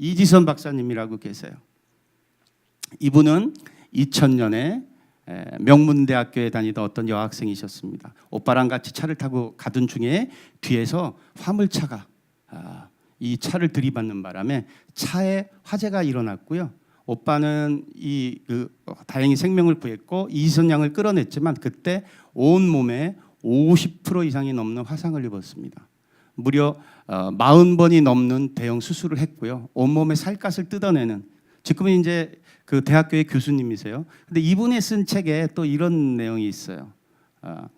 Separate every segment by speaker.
Speaker 1: 이지선 박사님이라고 계세요. 이분은 2000년에 명문대학교에 다니던 어떤 여학생이셨습니다. 오빠랑 같이 차를 타고 가던 중에 뒤에서 화물차가 아, 이 차를 들이받는 바람에 차에 화재가 일어났고요. 오빠는 이 그, 어, 다행히 생명을 구했고 이지선 양을 끌어냈지만 그때 온 몸에 50% 이상이 넘는 화상을 입었습니다. 무려 어, 40번이 넘는 대형 수술을 했고요. 온몸의 살갗을 뜯어내는 지금은 이제 그 대학교의 교수님이세요. 근데 이분이 쓴 책에 또 이런 내용이 있어요. 어,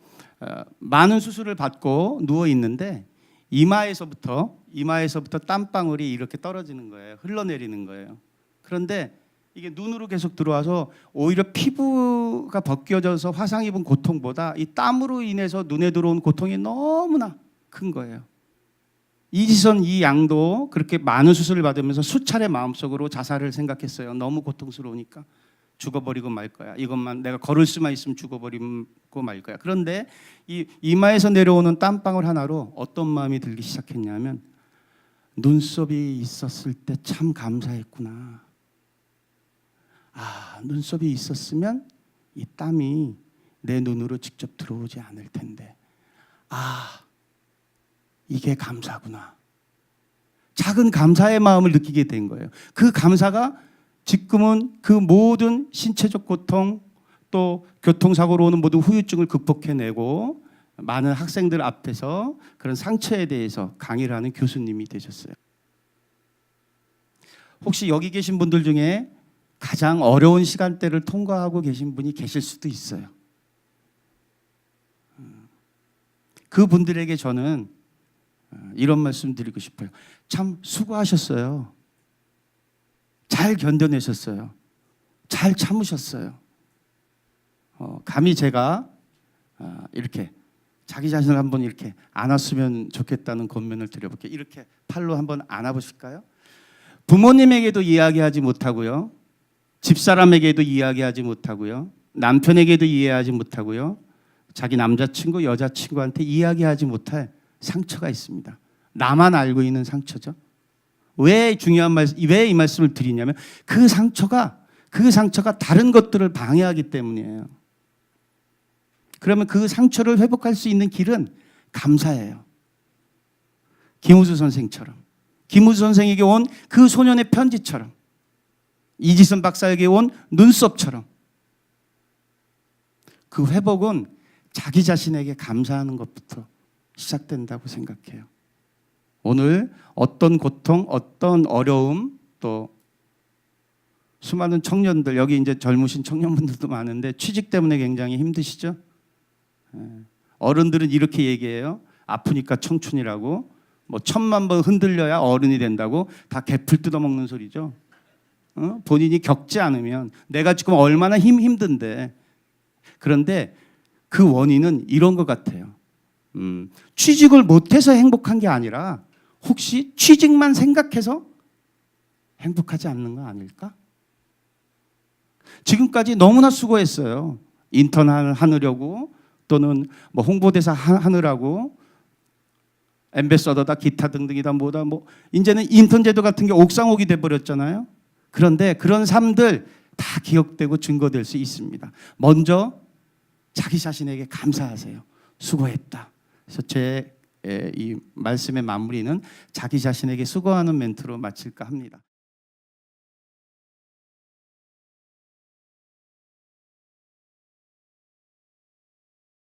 Speaker 1: 어, 많은 수술을 받고 누워 있는데 이마에서부터 이마에서부터 땀방울이 이렇게 떨어지는 거예요. 흘러내리는 거예요. 그런데 이게 눈으로 계속 들어와서 오히려 피부가 벗겨져서 화상 입은 고통보다 이 땀으로 인해서 눈에 들어온 고통이 너무나 큰 거예요. 이지선 이 양도 그렇게 많은 수술을 받으면서 수차례 마음속으로 자살을 생각했어요. 너무 고통스러우니까 죽어버리고 말 거야. 이것만 내가 걸을 수만 있으면 죽어버리고 말 거야. 그런데 이 이마에서 내려오는 땀방울 하나로 어떤 마음이 들기 시작했냐면 눈썹이 있었을 때 참 감사했구나. 아, 눈썹이 있었으면 이 땀이 내 눈으로 직접 들어오지 않을 텐데. 아, 이게 감사구나. 작은 감사의 마음을 느끼게 된 거예요. 그 감사가 지금은 그 모든 신체적 고통 또 교통사고로 오는 모든 후유증을 극복해내고 많은 학생들 앞에서 그런 상처에 대해서 강의를 하는 교수님이 되셨어요. 혹시 여기 계신 분들 중에 가장 어려운 시간대를 통과하고 계신 분이 계실 수도 있어요. 음, 그 분들에게 저는 어, 이런 말씀 드리고 싶어요. 참 수고하셨어요. 잘 견뎌내셨어요. 잘 참으셨어요. 어, 감히 제가 어, 이렇게 자기 자신을 한번 이렇게 안았으면 좋겠다는 권면을 드려볼게요. 이렇게 팔로 한번 안아보실까요? 부모님에게도 이야기하지 못하고요. 집사람에게도 이야기하지 못하고요. 남편에게도 이해하지 못하고요. 자기 남자친구, 여자친구한테 이야기하지 못할 상처가 있습니다. 나만 알고 있는 상처죠. 왜 중요한 말씀, 왜 이 말씀을 드리냐면 그 상처가 그 상처가 다른 것들을 방해하기 때문이에요. 그러면 그 상처를 회복할 수 있는 길은 감사예요. 김우수 선생처럼 김우수 선생에게 온 그 소년의 편지처럼 이지선 박사에게 온 눈썹처럼 그 회복은 자기 자신에게 감사하는 것부터 시작된다고 생각해요. 오늘 어떤 고통, 어떤 어려움 또 수많은 청년들 여기 이제 젊으신 청년분들도 많은데 취직 때문에 굉장히 힘드시죠? 예. 어른들은 이렇게 얘기해요. 아프니까 청춘이라고 뭐 천만 번 흔들려야 어른이 된다고 다 개풀 뜯어먹는 소리죠. 어? 본인이 겪지 않으면 내가 지금 얼마나 힘 힘든데 그런데 그 원인은 이런 것 같아요. 음, 취직을 못해서 행복한 게 아니라 혹시 취직만 생각해서 행복하지 않는 거 아닐까? 지금까지 너무나 수고했어요. 인턴 하느려고 또는 뭐 홍보대사 하느라고 엠베서더다 기타 등등이다 뭐다 뭐 이제는 인턴 제도 같은 게 옥상옥이 돼 버렸잖아요. 그런데 그런 삶들 다 기억되고 증거될 수 있습니다. 먼저 자기 자신에게 감사하세요. 수고했다. 그래서 제 이 말씀의 마무리는 자기 자신에게 수고하는 멘트로 마칠까 합니다.